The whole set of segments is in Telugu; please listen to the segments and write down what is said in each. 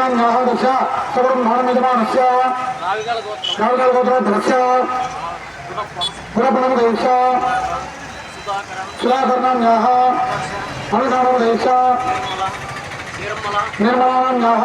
శ్రీడీనామ్యాహ దశ. సర్వబ్రహ్మాండమిదమానస్య నాగలగోత్రధ్రస్య పురపణమదేశ సుధాకర్ణామ్యాహ అనుదానమదేశ నిర్మలామ్యాహ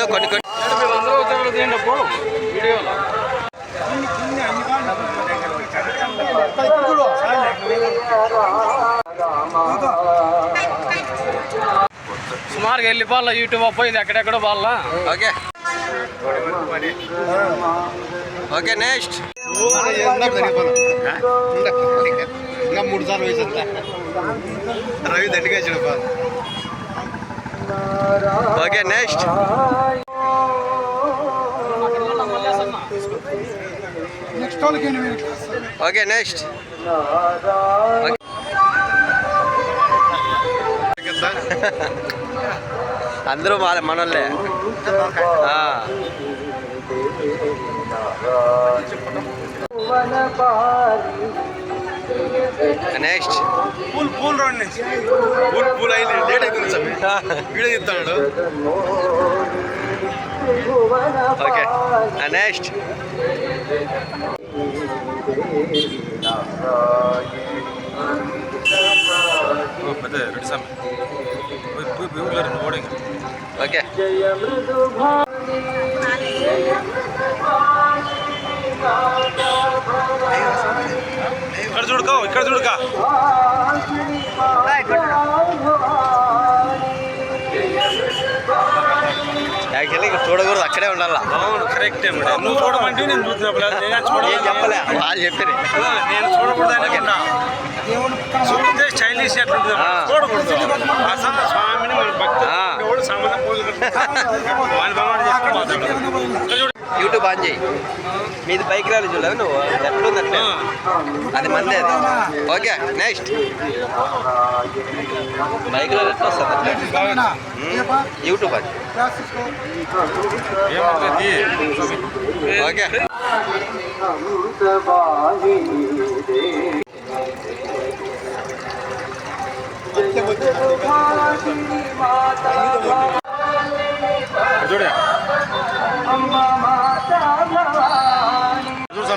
అవుతుంది కొన్ని కొన్ని సుమారుగా వెళ్ళిపోవాలా యూట్యూబ్ పోయింది ఎక్కడెక్కడో పోవాలా ఓకే. ఓకే నెక్స్ట్ ఇంకా మూడు సార్లు వయసు అంతా రవి దండిగా ఇచ్చాడు ఓకే నెక్స్ట్ ఓకే నెక్స్ట్ అందరూ మన మనోళ్ళే. ఆ, next full full round next full full ಐದು ಡೇಟ್ ಐತೆ ನಿಮಿಷ ಇಳಿದಿತ್ತು ಓಕೆ ನೆಕ್ಸ್ಟ್ ಓಕೆ ఇక్కడ చూడుకో ఇక్కడ చూడుకా యాక్చువల్లీ ఇక్కడ చూడకూడదు అక్కడే ఉండాలా అవును కరెక్ట్ నువ్వు చూడమంటే నేను చూసినప్పుడు నేను ఏం చూడలేదు చెప్పలే వాళ్ళు చెప్పారు నేను చూడకూడదు అనుకున్నా చూస్తే స్టైలిష్ ఎట్లుంటుంది ఆ. చూడకూడదు అసలు స్వామిని మన భక్తి ఆ. ఎవడు సామాన్య పూజలు వాని యూట్యూబ్ ఆన్ చేయి. మీది బైక్ ర్యాలీ చూడలేదు నువ్వు? ఎట్లుంది అట్లే అది మందే అది. Okay next. బైక్ ర్యాలీ ఎట్లా వస్తుంది అట్లా? యూట్యూబ్ అది ఓకే. చూడ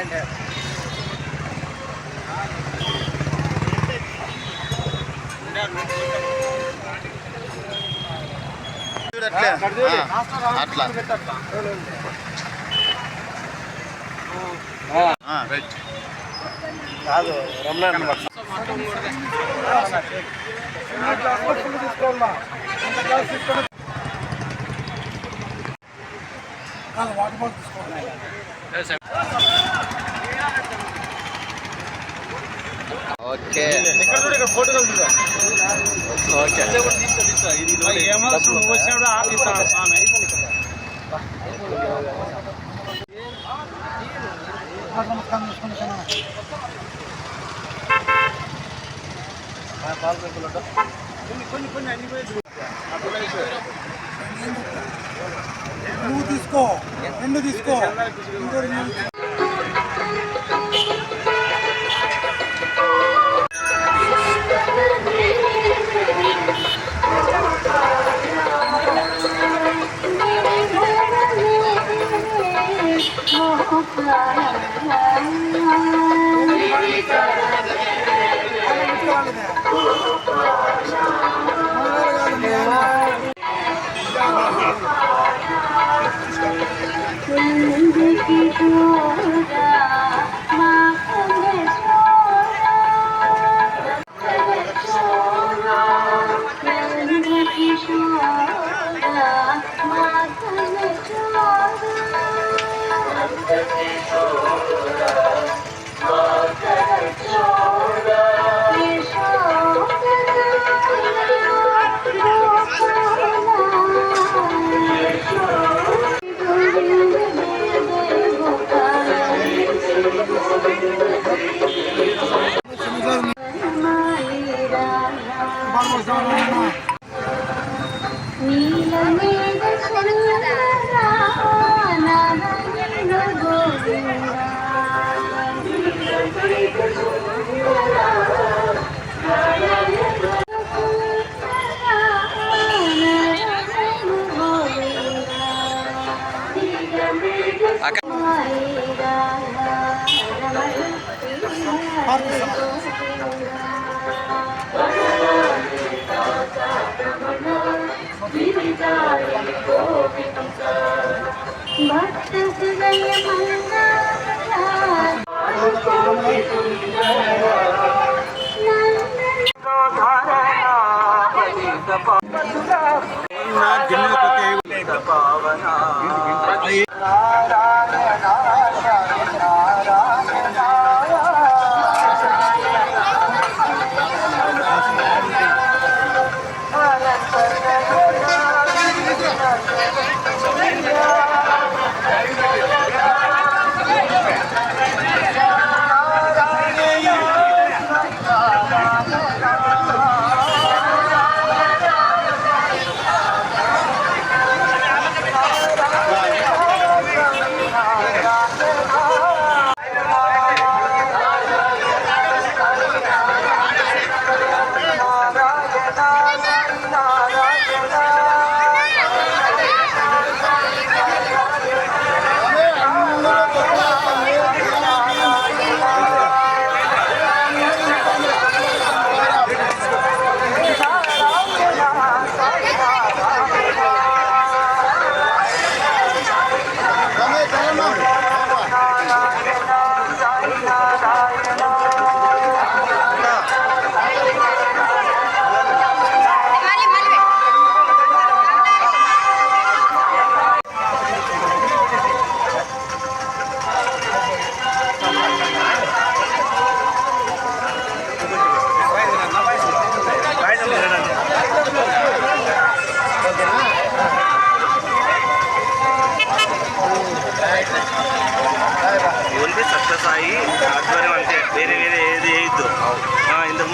అట్లే. రైట్. కాదు బాటిల్ తీసుకోవాలి ఓకే. నువ్వు తీసుకో. రెండు తీసుకో. ఇంకోటి నేను నీలమేఘ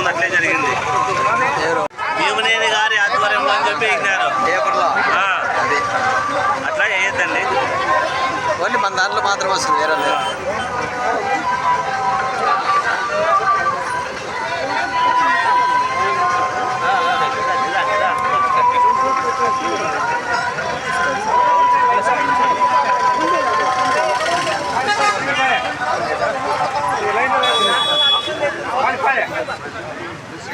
అట్లే జరిగింది. భీమనేని గారి ఆధ్వర్యంలో అని చెప్పి అది. అట్లా చేయొద్దండి. ఓన్లీ మన దాంట్లో మాత్రం వస్తుంది వేరే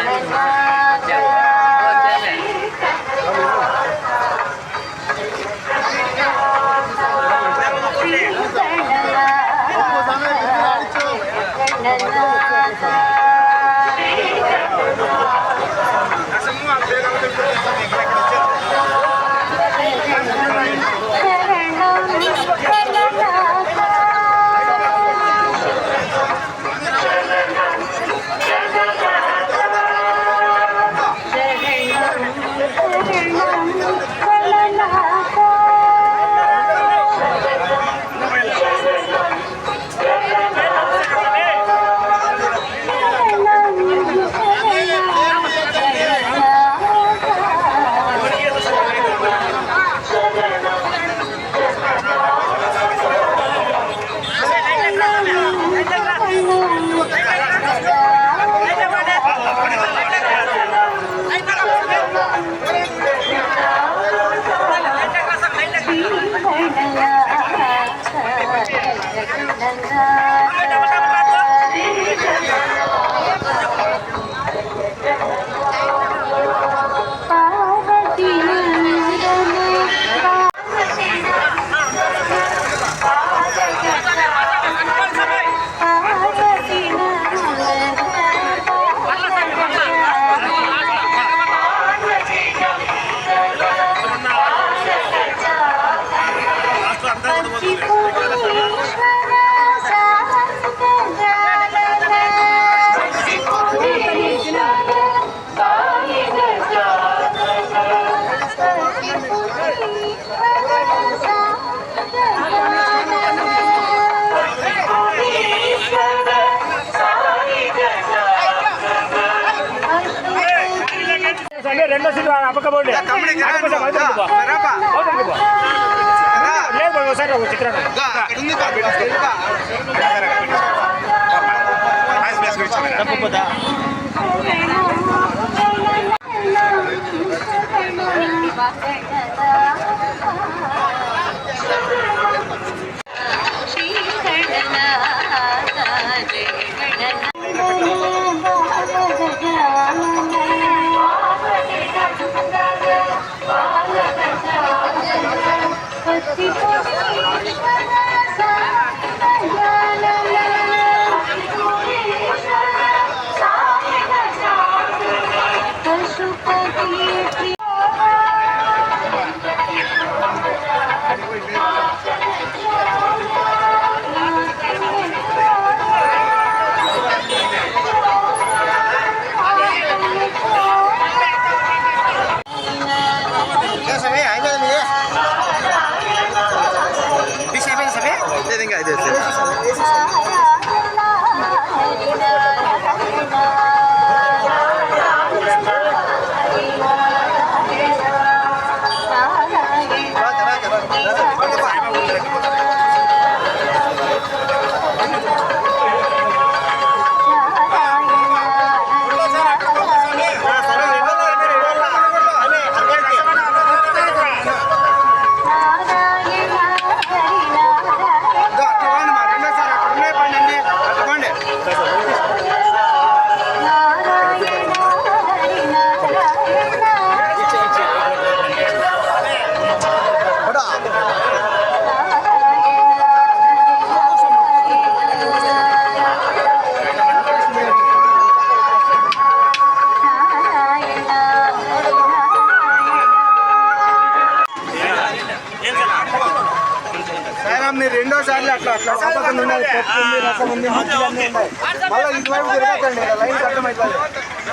Amen. రెండో సీట్ అప్పకపోండి లేదు ఒకసారి చిత్రాన్ని తప్పదా పశుపతి లేదు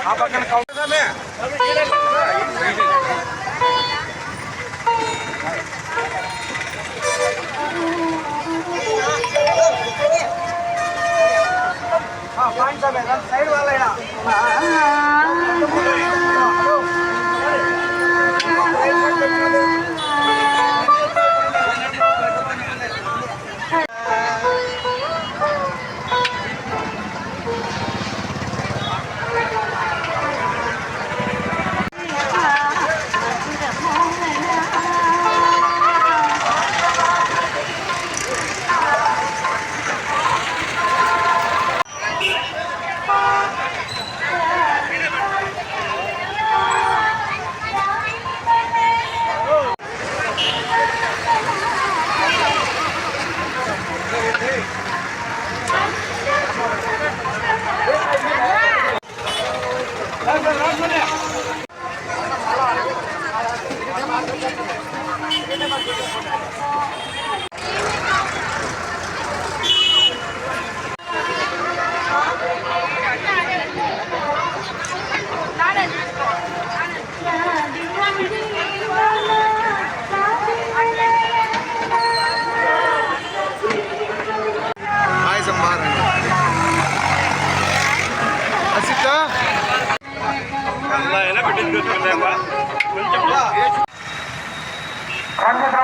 ఆ పక్కన ಅಸಿತಾ ಎಲ್ಲ ಬಿಟ್ಟಿದ್ದು Gracias.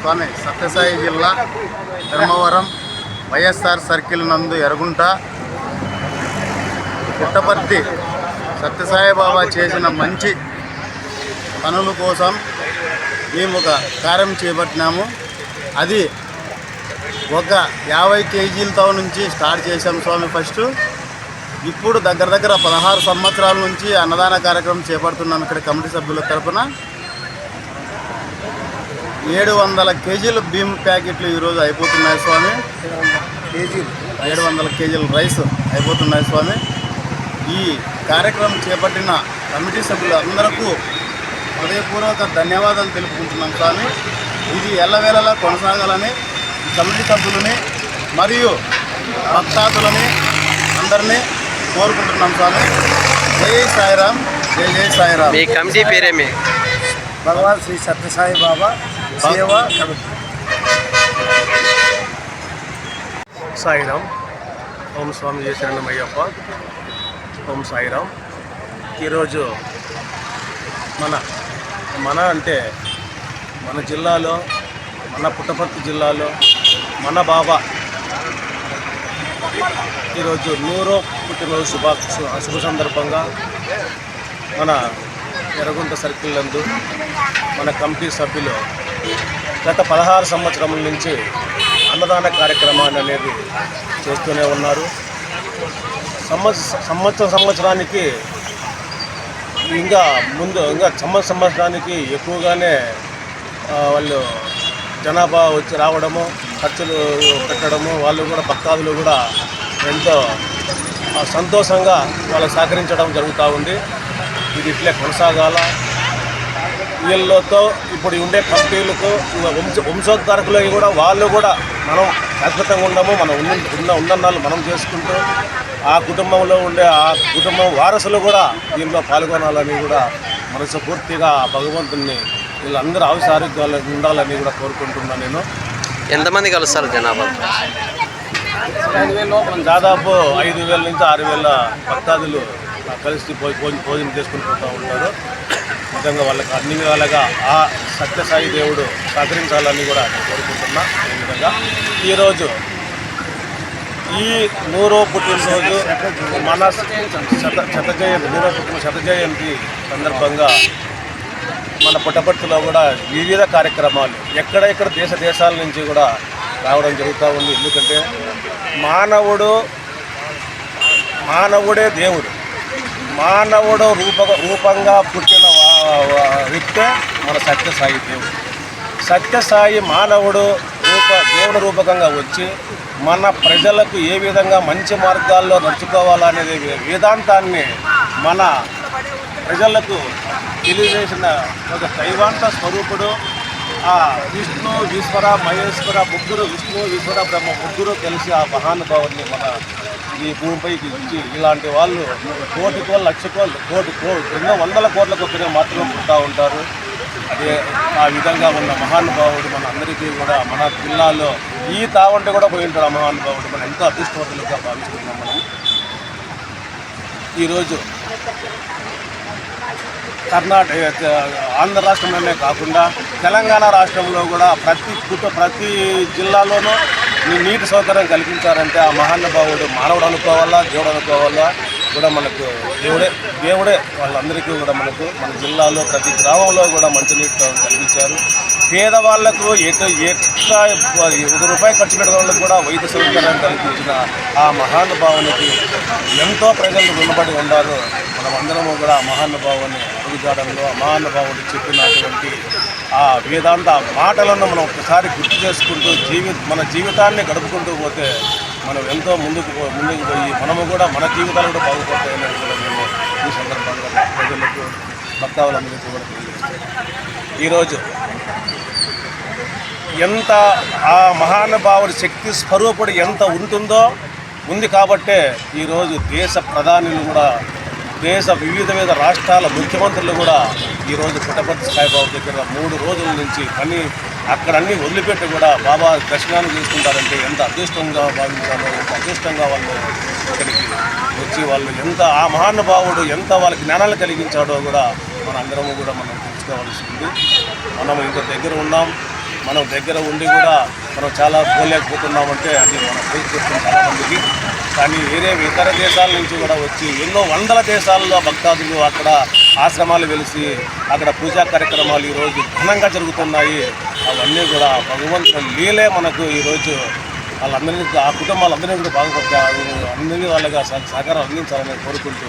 స్వామి సత్యసాయి జిల్లా ధర్మవరం వైఎస్ఆర్ సర్కిల్ నందు ఎరుగుంట పుట్టపర్తి సత్యసాయి బాబా చేసిన మంచి పనుల కోసం మేము ఒక కార్యం చేపట్టినాము. అది ఒక యాభై కేజీలతో నుంచి స్టార్ట్ చేశాం స్వామి ఫస్ట్. ఇప్పుడు దగ్గర దగ్గర పదహారు సంవత్సరాల నుంచి అన్నదాన కార్యక్రమం చేపడుతున్నాం ఇక్కడ కమిటీ సభ్యుల తరపున. ఏడు వందల కేజీల బియ్యం ప్యాకెట్లు ఈరోజు అయిపోతున్నాయి స్వామి. కేజీలు. ఏడు వందల కేజీల రైస్ అయిపోతున్నాయి స్వామి. ఈ కార్యక్రమం చేపట్టిన కమిటీ సభ్యులందరకు హృదయపూర్వక ధన్యవాదాలు తెలుపుకుంటున్నాం స్వామి. ఇది ఎల్లవేళలా కొనసాగాలని కమిటీ సభ్యులని మరియు భక్తాదులని అందరినీ కోరుకుంటున్నాం స్వామి జై సాయిరామ్ జై జై సాయిరామ్. మీ కమిటీ పేరేమి? భగవాన్ శ్రీ సత్యసాయి బాబా సేవ కమిటీ. సాయిరామ్. ఓం స్వామి శరణం అయ్యప్ప ఓం సాయిరామ్. ఈరోజు మన మన అంటే మన జిల్లాలో మన పుట్టపర్తి జిల్లాలో మన బాబా ఈరోజు నూరో పుట్టినరోజు శుభ శుభ సందర్భంగా మన ఎర్రగుంట సర్కిల్ నందు మన కమిటీ సభ్యులు గత పదహారు సంవత్సరముల నుంచి అన్నదాన కార్యక్రమాన్ని అనేది చేస్తూనే ఉన్నారు. సంవత్సర సంవత్సరం సంవత్సరానికి ఇంకా ముందు ఇంకా సంవత్సర సంవత్సరానికి ఎక్కువగానే వాళ్ళు జనాభా వచ్చి రావడము ఖర్చులు పెట్టడము వాళ్ళు కూడా భక్తాదులు కూడా ఎంతో సంతోషంగా వాళ్ళు సహకరించడం జరుగుతూ ఉంది. ఇది ఇట్లే కొనసాగాల. వీళ్ళతో ఇప్పుడు ఉండే కంపెనీలకు వంశ వంశోద్ధారకులకి కూడా వాళ్ళు కూడా మనం శాశ్వతంగా ఉండము మనం ఉన్న ఉన్న ఉన్నన్నాళ్ళు మనం చేసుకుంటూ ఆ కుటుంబంలో ఉండే ఆ కుటుంబం వారసులు కూడా దీనిలో పాల్గొనాలని కూడా మనసుపూర్తిగా ఆ భగవంతుని వీళ్ళందరూ ఆయుష ఆరోగ్యాలు ఉండాలని కూడా కోరుకుంటున్నాను నేను. ఎంతమంది కలుస్తారు జనాభా? దాదాపు ఐదు వేల నుంచి ఆరు వేల భక్తాదులు కలిసి పోయి భోజనం చేసుకుని పోతూ ఉంటారు. నిజంగా వాళ్ళకి అన్ని విధాలుగా ఆ సత్యసాయి దేవుడు సహకరించాలని కూడా నేను కోరుకుంటున్నా. ఈ విధంగా ఈరోజు ఈ నూరో పుట్టినరోజు మన శత శత జయంతి నూరో పుట్టిన శత జయంతి సందర్భంగా మన పుట్టపర్తిలో కూడా వివిధ కార్యక్రమాలు ఎక్కడెక్కడ దేశ దేశాల నుంచి కూడా రావడం జరుగుతూ ఉంది. ఎందుకంటే మానవుడు మానవుడే దేవుడు. మానవుడు రూప రూపంగా పుట్టిన వా- వ్యక్తే మన సత్యసాయి దేవుడు. సత్యసాయి మానవుడు రూప దేవుని రూపకంగా వచ్చి మన ప్రజలకు ఏ విధంగా మంచి మార్గాల్లో నడుచుకోవాలనేది వేదాంతాన్ని మన ప్రజలకు తెలియజేసిన ఒక దైవాంత స్వరూపుడు ఆ విష్ణు ఈశ్వర మహేశ్వర ముగ్గురు విష్ణు ఈశ్వర బ్రహ్మ ముగ్గురు కలిసి ఆ మహానుభావుని మన ఈ భూమిపైకి ఇచ్చి ఇలాంటి వాళ్ళు కోటి కోళ్ళు లక్ష కోళ్ళు కోటి కో ఎన్నో వందల కోట్లకు ఒకరే మాత్రమే పుట్టా ఉంటారు. అదే ఆ విధంగా ఉన్న మహానుభావుడు మన అందరికీ కూడా మన జిల్లాలో ఈ తావంటే కూడా పోయి ఉంటాడు ఆ మహానుభావుడు. మనం ఎంతో అదృష్టవంతులుగా భావిస్తున్నాం మనం. ఈరోజు కర్ణాటక ఆంధ్ర రాష్ట్రంలోనే కాకుండా తెలంగాణ రాష్ట్రంలో కూడా ప్రతి కుట ప్రతి జిల్లాలోనూ నీటి సౌకర్యం కల్పించారంటే ఆ మహానుభావుడు మానవుడు అనుకోవాలా దేవుడు అనుకోవాలా కూడా మనకు దేవుడే దేవుడే వాళ్ళందరికీ కూడా మనకు మన జిల్లాలో ప్రతి గ్రామంలో కూడా మంచినీటి కల్పించారు. పేదవాళ్ళకు ఎటు ఎక్క ఒక రూపాయి ఖర్చు పెట్టే వాళ్ళకు కూడా వైద్య సౌకర్యం కల్పించిన ఆ మహానుభావునికి ఎంతో ప్రజలు రుణపడి ఉన్నారు. మనమందరము కూడా ఆ మహానుభావుని అడుగుజాడంలో మహానుభావుడు చెప్పినటువంటి ఆ వేదాంత మాటలను మనం ఒకసారి గుర్తు చేసుకుంటూ జీవి మన జీవితాన్ని గడుపుకుంటూ పోతే మనం ఎంతో ముందుకు ముందుకు పోయి మనము కూడా మన జీవితాలు కూడా బాగుపడతాయని కూడా మేము ఈ సందర్భంగా ప్రజలకు భక్తావులందరికీ కూడా తెలియజేస్తాం ఈరోజు ఎంత ఆ మహానుభావుడి శక్తి స్వరూపుడు ఎంత ఉంటుందో ఉంది కాబట్టే ఈరోజు దేశ ప్రధానులు కూడా దేశ వివిధ వివిధ రాష్ట్రాల ముఖ్యమంత్రులు కూడా ఈరోజు పుట్టపర్తి సాయిబాబు దగ్గర మూడు రోజుల నుంచి పని అక్కడన్నీ వదిలిపెట్టి కూడా బాబా దర్శనాన్ని చేసుకుంటారంటే ఎంత అదృష్టంగా భావించాలో ఎంత అదృష్టంగా వాళ్ళు ఇక్కడికి వచ్చి వాళ్ళు ఎంత ఆ మహానుభావుడు ఎంత వాళ్ళకి జ్ఞానాలు కలిగించాడో కూడా మన అందరము కూడా మనం తెలుసుకోవాల్సి ఉంది. మనం ఇంత దగ్గర ఉన్నాం. మనం దగ్గర ఉండి కూడా మనం చాలా పోలేకపోతున్నామంటే అది మన చేస్తుంది చాలామందికి. కానీ వేరే ఇతర దేశాల నుంచి కూడా వచ్చి ఎన్నో వందల దేశాల్లో భక్తాదులు అక్కడ ఆశ్రమాలు వెలిసి అక్కడ పూజా కార్యక్రమాలు ఈరోజు ఘనంగా జరుగుతున్నాయి. అవన్నీ కూడా భగవంతుని లీలే మనకు ఈరోజు వాళ్ళందరినీ ఆ కుటుంబాలందరినీ కూడా బాగుపడ్డా అందరినీ వాళ్ళగా సహకారం అందించాలని కోరుకుంటూ